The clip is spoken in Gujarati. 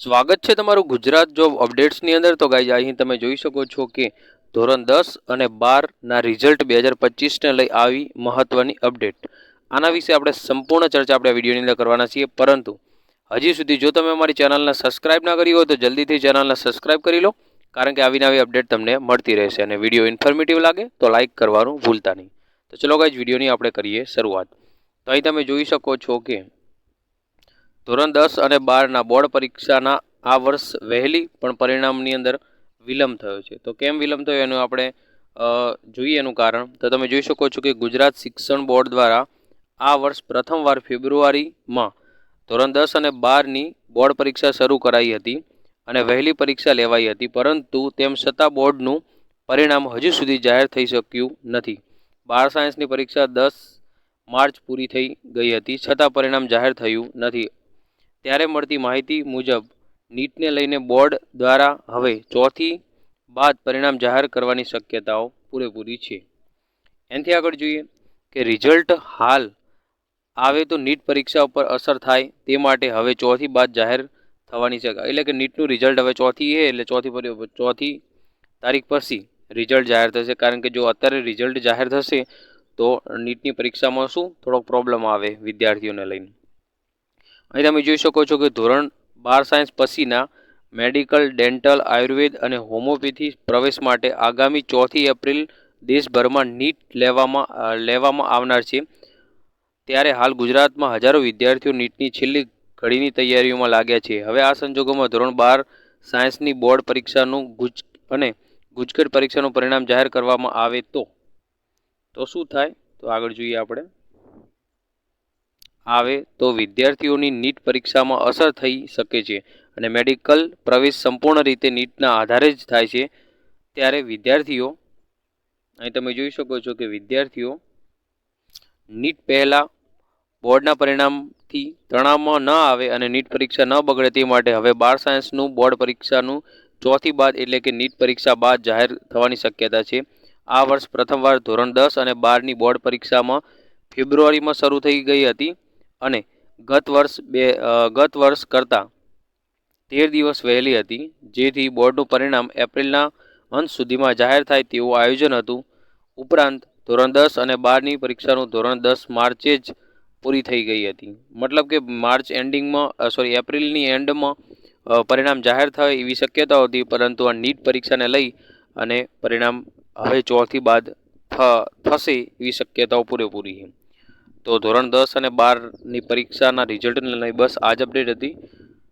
સ્વાગત છે તમારું ગુજરાત જોબ અપડેટ્સની અંદર. તો ગાઈઝ અહીં તમે જોઈ શકો છો કે ધોરણ દસ અને બારના રિઝલ્ટ બે હજાર પચીસને લઈ આવી મહત્ત્વની અપડેટ આના વિશે આપણે સંપૂર્ણ ચર્ચા આપણે વિડીયોની અંદર કરવાના છીએ. પરંતુ હજી સુધી જો તમે અમારી ચેનલને સબસ્ક્રાઇબ ના કરી હોય તો જલ્દીથી ચેનલને સબસ્ક્રાઇબ કરી લો, કારણ કે આવી નવી અપડેટ તમને મળતી રહેશે અને વીડિયો ઇન્ફોર્મેટિવ લાગે તો લાઇક કરવાનું ભૂલતા નહીં. તો ચલો ગાઈઝ વિડીયોની આપણે કરીએ શરૂઆત. તો અહીં તમે જોઈ શકો છો કે ધોરણ દસ અને બારના બોર્ડ પરીક્ષાના આ વર્ષ વહેલી પણ પરિણામની અંદર વિલંબ થયો છે. તો કેમ વિલંબ થયો એનું આપણે જોઈએ એનું કારણ. તો તમે જોઈ શકો છો કે ગુજરાત શિક્ષણ બોર્ડ દ્વારા આ વર્ષ પ્રથમવાર ફેબ્રુઆરીમાં ધોરણ દસ અને બારની બોર્ડ પરીક્ષા શરૂ કરાઈ હતી અને વહેલી પરીક્ષા લેવાઈ હતી, પરંતુ તેમ છતાં બોર્ડનું પરિણામ હજુ સુધી જાહેર થઈ શક્યું નથી. બાર સાયન્સની પરીક્ષા દસ માર્ચ પૂરી થઈ ગઈ હતી, છતાં પરિણામ જાહેર થયું નથી. ત્યારે મળતી માહિતી મુજબ, નીટને લઈને બોર્ડ દ્વારા હવે ચોથી બાદ પરિણામ જાહેર કરવાની શક્યતાઓ પૂરેપૂરી છે. એનાથી આગળ જોઈએ કે રિઝલ્ટ હાલ આવે તો નીટ પરીક્ષા ઉપર અસર થાય તે માટે હવે ચોથી બાદ જાહેર થવાની છે એટલે કે નીટનું રિઝલ્ટ હવે ચોથી એ, એટલે ચોથી ચોથી તારીખ પછી રિઝલ્ટ જાહેર થશે. કારણ કે જો અત્યારે રિઝલ્ટ જાહેર થશે તો નીટની પરીક્ષામાં શું થોડોક પ્રોબ્લેમ આવે વિદ્યાર્થીઓને લઈને. અહીં તમે જોઈ શકો છો કે ધોરણ બાર સાયન્સ પછીના મેડિકલ, ડેન્ટલ, આયુર્વેદ અને હોમિયોપેથી પ્રવેશ માટે આગામી ચોથી એપ્રિલ દેશભરમાં નીટ લેવામાં લેવામાં આવનાર છે. ત્યારે હાલ ગુજરાતમાં હજારો વિદ્યાર્થીઓ નીટની છેલ્લી ઘડીની તૈયારીઓમાં લાગ્યા છે. હવે આ સંજોગોમાં ધોરણ બાર સાયન્સની બોર્ડ પરીક્ષાનું ગુજ, અને ગુજકેટ પરીક્ષાનું પરિણામ જાહેર કરવામાં આવે તો. તો શું થાય? તો આગળ જોઈએ આપણે. આવે તો વિદ્યાર્થીઓની નીટ પરીક્ષામાં અસર થઈ શકે છે અને મેડિકલ પ્રવેશ સંપૂર્ણ રીતે નીટના આધારે જ થાય છે. ત્યારે વિદ્યાર્થીઓ, અહીં તમે જોઈ શકો છો કે વિદ્યાર્થીઓ નીટ પહેલાં બોર્ડના પરિણામથી તણાવમાં ન આવે અને નીટ પરીક્ષા ન બગડે તે માટે હવે બાર સાયન્સનું બોર્ડ પરીક્ષાનું ચોથી બાદ એટલે કે નીટ પરીક્ષા બાદ જાહેર થવાની શક્યતા છે. આ વર્ષ પ્રથમવાર ધોરણ દસ અને બારની બોર્ડ પરીક્ષામાં ફેબ્રુઆરીમાં શરૂ થઈ ગઈ હતી. અને ગત વર્ષ બે ગત વર્ષ કરતાં તેર દિવસ વહેલી હતી, જેથી બોર્ડનું પરિણામ એપ્રિલના અંત સુધીમાં જાહેર થાય તેવું આયોજન હતું. ઉપરાંત, ધોરણ દસ અને બારની પરીક્ષાનું ધોરણ દસ માર્ચે જ પૂરી થઈ ગઈ હતી. મતલબ કે માર્ચ એન્ડિંગમાં સોરી, એપ્રિલની એન્ડમાં પરિણામ જાહેર થાય એવી શક્યતા હતી, પરંતુ આ નીટ પરીક્ષાને લઈ અને પરિણામ હવે ચોથી બાદ થશે એવી શક્યતાઓ પૂરેપૂરી છે. તો ધોરણ દસ અને બારની પરીક્ષાના રિઝલ્ટને લઈ બસ આ જ અપડેટ હતી.